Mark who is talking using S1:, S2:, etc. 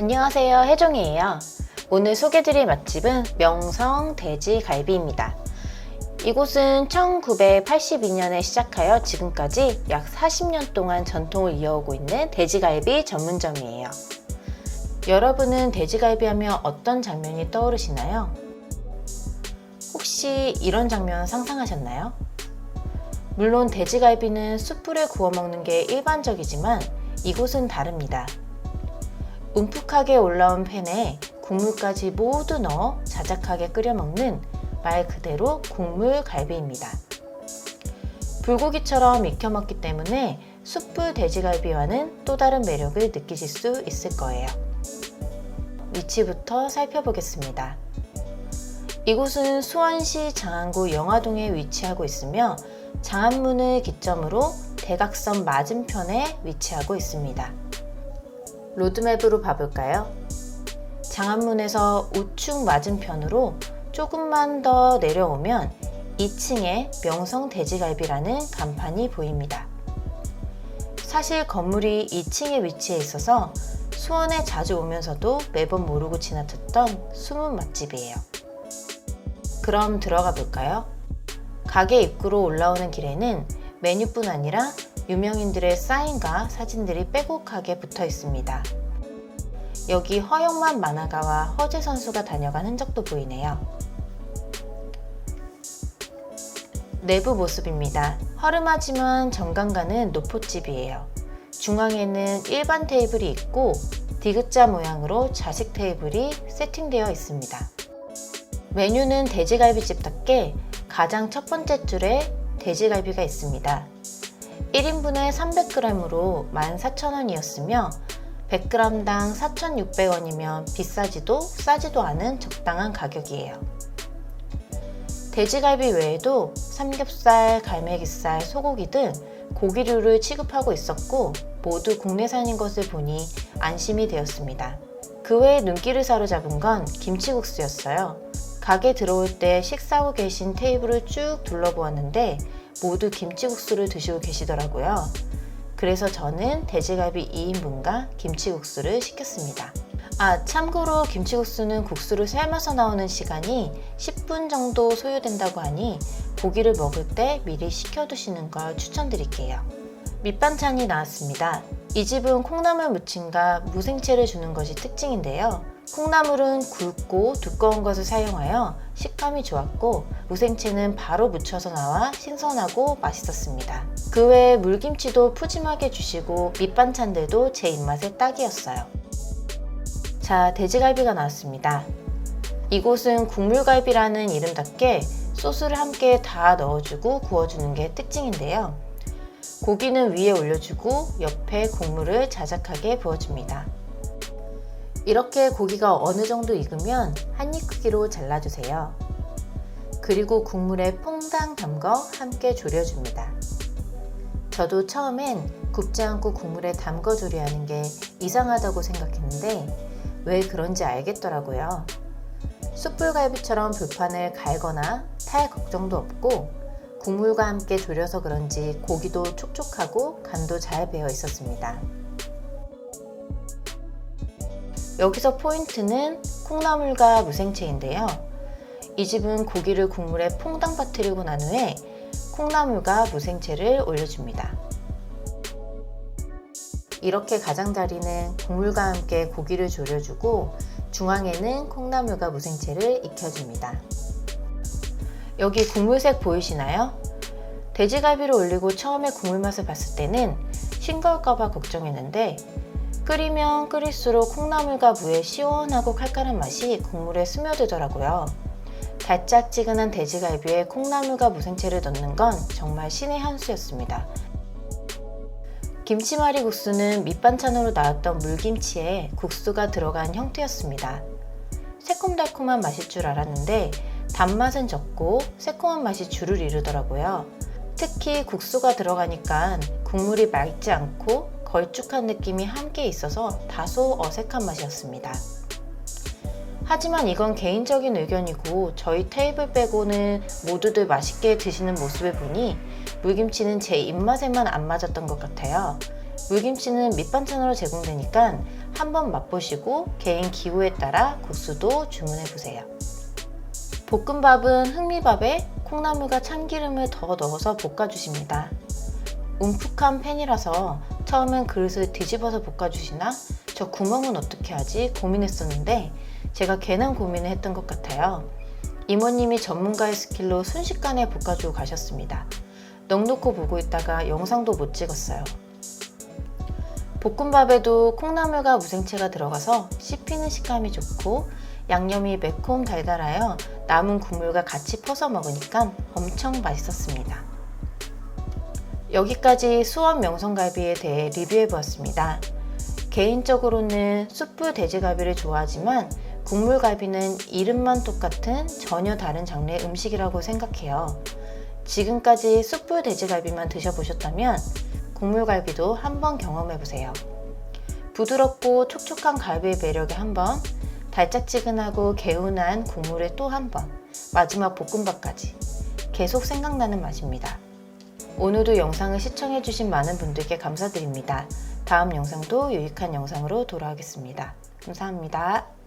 S1: 안녕하세요 혜정이에요 오늘 소개드릴 맛집은 명성 돼지갈비입니다 이곳은 1982년에 시작하여 지금까지 약 40년 동안 전통을 이어오고 있는 돼지갈비 전문점이에요 여러분은 돼지갈비 하면 어떤 장면이 떠오르시나요? 혹시 이런 장면 상상하셨나요? 물론 돼지갈비는 숯불에 구워 먹는 게 일반적이지만 이곳은 다릅니다. 움푹하게 올라온 팬에 국물까지 모두 넣어 자작하게 끓여 먹는 말 그대로 국물 갈비입니다. 불고기처럼 익혀 먹기 때문에 숯불 돼지갈비와는 또 다른 매력을 느끼실 수 있을 거예요. 위치부터 살펴보겠습니다. 이곳은 수원시 장안구 영화동에 위치하고 있으며 장안문을 기점으로 대각선 맞은편에 위치하고 있습니다. 로드맵으로 봐볼까요? 장안문에서 우측 맞은편으로 조금만 더 내려오면 2층에 명성 돼지갈비라는 간판이 보입니다. 사실 건물이 2층에 위치해 있어서 수원에 자주 오면서도 매번 모르고 지나쳤던 숨은 맛집이에요. 그럼 들어가 볼까요? 가게 입구로 올라오는 길에는 메뉴뿐 아니라 유명인들의 사인과 사진들이 빼곡하게 붙어 있습니다. 여기 허영만 만화가와 허재 선수가 다녀간 흔적도 보이네요. 내부 모습입니다. 허름하지만 정감 가는 노포집이에요. 중앙에는 일반 테이블이 있고 디귿자 모양으로 좌식 테이블이 세팅되어 있습니다. 메뉴는 돼지갈비집답게 가장 첫 번째 줄에 돼지갈비가 있습니다. 1인분에 300g으로 14,000원이었으며 100g당 4,600원이면 비싸지도 싸지도 않은 적당한 가격이에요. 돼지갈비 외에도 삼겹살, 갈매기살, 소고기 등 고기류를 취급하고 있었고 모두 국내산인 것을 보니 안심이 되었습니다. 그 외에 눈길을 사로잡은 건 김치국수였어요. 가게 들어올 때 식사하고 계신 테이블을 쭉 둘러보았는데 모두 김치국수를 드시고 계시더라고요. 그래서 저는 돼지갈비 2인분과 김치국수를 시켰습니다. 아, 참고로 김치국수는 국수를 삶아서 나오는 시간이 10분 정도 소요된다고 하니 고기를 먹을 때 미리 식혀두시는 걸 추천드릴게요. 밑반찬이 나왔습니다. 이 집은 콩나물 무침과 무생채를 주는 것이 특징인데요. 콩나물은 굵고 두꺼운 것을 사용하여 식감이 좋았고 무생채는 바로 무쳐서 나와 신선하고 맛있었습니다. 그 외에 물김치도 푸짐하게 주시고 밑반찬들도 제 입맛에 딱이었어요. 자, 돼지갈비가 나왔습니다. 이곳은 국물갈비라는 이름답게 소스를 함께 다 넣어주고 구워주는 게 특징인데요. 고기는 위에 올려주고 옆에 국물을 자작하게 부어줍니다. 이렇게 고기가 어느 정도 익으면 한 입 크기로 잘라주세요. 그리고 국물에 퐁당 담궈 함께 졸여줍니다. 저도 처음엔 굽지 않고 국물에 담궈 조리하는 게 이상하다고 생각했는데 왜 그런지 알겠더라고요. 숯불갈비처럼 불판을 갈거나 탈 걱정도 없고 국물과 함께 졸여서 그런지 고기도 촉촉하고 간도 잘 배어 있었습니다. 여기서 포인트는 콩나물과 무생채인데요. 이 집은 고기를 국물에 퐁당 빠뜨리고 난 후에 콩나물과 무생채를 올려줍니다. 이렇게 가장자리는 국물과 함께 고기를 졸여주고 중앙에는 콩나물과 무생채를 익혀줍니다. 여기 국물색 보이시나요? 돼지갈비를 올리고 처음에 국물 맛을 봤을 때는 싱거울까봐 걱정했는데 끓이면 끓일수록 콩나물과 무의 시원하고 칼칼한 맛이 국물에 스며들더라고요. 달짝지근한 돼지갈비에 콩나물과 무생채를 넣는 건 정말 신의 한 수였습니다. 김치말이 국수는 밑반찬으로 나왔던 물김치에 국수가 들어간 형태였습니다. 새콤달콤한 맛일 줄 알았는데 단맛은 적고 새콤한 맛이 주를 이루더라고요. 특히 국수가 들어가니까 국물이 맑지 않고 걸쭉한 느낌이 함께 있어서 다소 어색한 맛이었습니다. 하지만 이건 개인적인 의견이고 저희 테이블 빼고는 모두들 맛있게 드시는 모습을 보니 물김치는 제 입맛에만 안 맞았던 것 같아요. 물김치는 밑반찬으로 제공되니까 한번 맛보시고 개인 기호에 따라 국수도 주문해 보세요. 볶음밥은 흑미밥에 콩나물과 참기름을 더 넣어서 볶아주십니다. 움푹한 팬이라서 처음엔 그릇을 뒤집어서 볶아주시나 저 구멍은 어떻게 하지 고민했었는데 제가 괜한 고민을 했던 것 같아요. 이모님이 전문가의 스킬로 순식간에 볶아주고 가셨습니다. 넉놓고 보고 있다가 영상도 못 찍었어요. 볶음밥에도 콩나물과 무생채가 들어가서 씹히는 식감이 좋고 양념이 매콤 달달하여 남은 국물과 같이 퍼서 먹으니까 엄청 맛있었습니다. 여기까지 수원 명성갈비에 대해 리뷰해 보았습니다. 개인적으로는 숯불 돼지갈비를 좋아하지만 국물갈비는 이름만 똑같은 전혀 다른 장르의 음식이라고 생각해요. 지금까지 숯불 돼지갈비만 드셔보셨다면 국물갈비도 한번 경험해 보세요. 부드럽고 촉촉한 갈비의 매력에 한번, 달짝지근하고 개운한 국물에 또 한 번, 마지막 볶음밥까지 계속 생각나는 맛입니다. 오늘도 영상을 시청해주신 많은 분들께 감사드립니다. 다음 영상도 유익한 영상으로 돌아오겠습니다. 감사합니다.